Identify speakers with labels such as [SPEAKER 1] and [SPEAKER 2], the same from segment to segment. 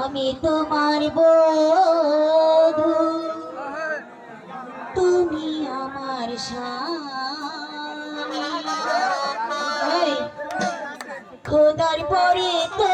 [SPEAKER 1] আমি তোমার বধু। তুমি আমার খোদার পরে তো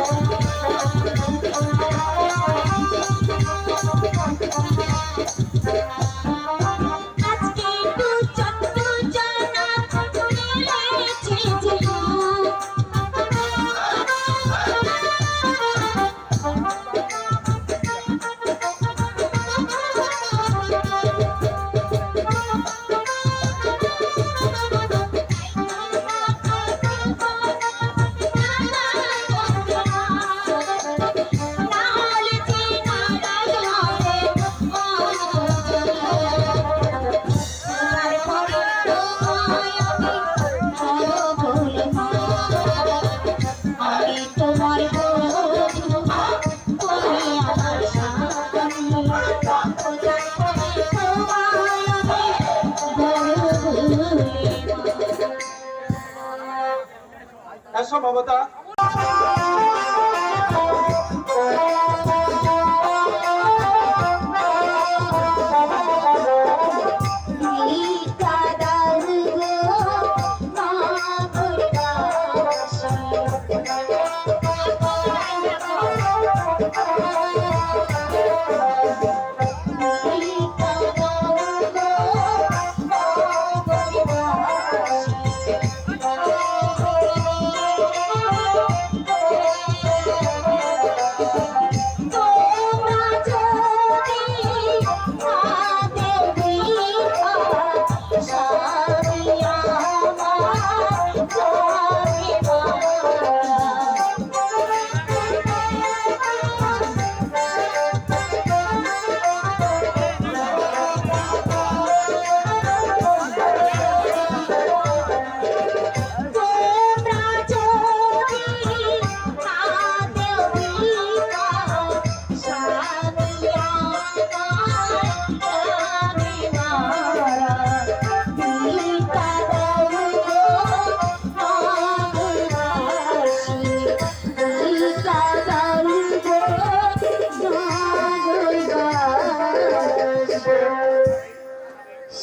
[SPEAKER 1] আচ্ছা, সম্ভবত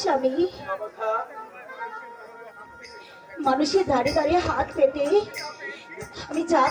[SPEAKER 1] স্বামী। মানুষের ধারে ধারে হাত পেতে আমি যা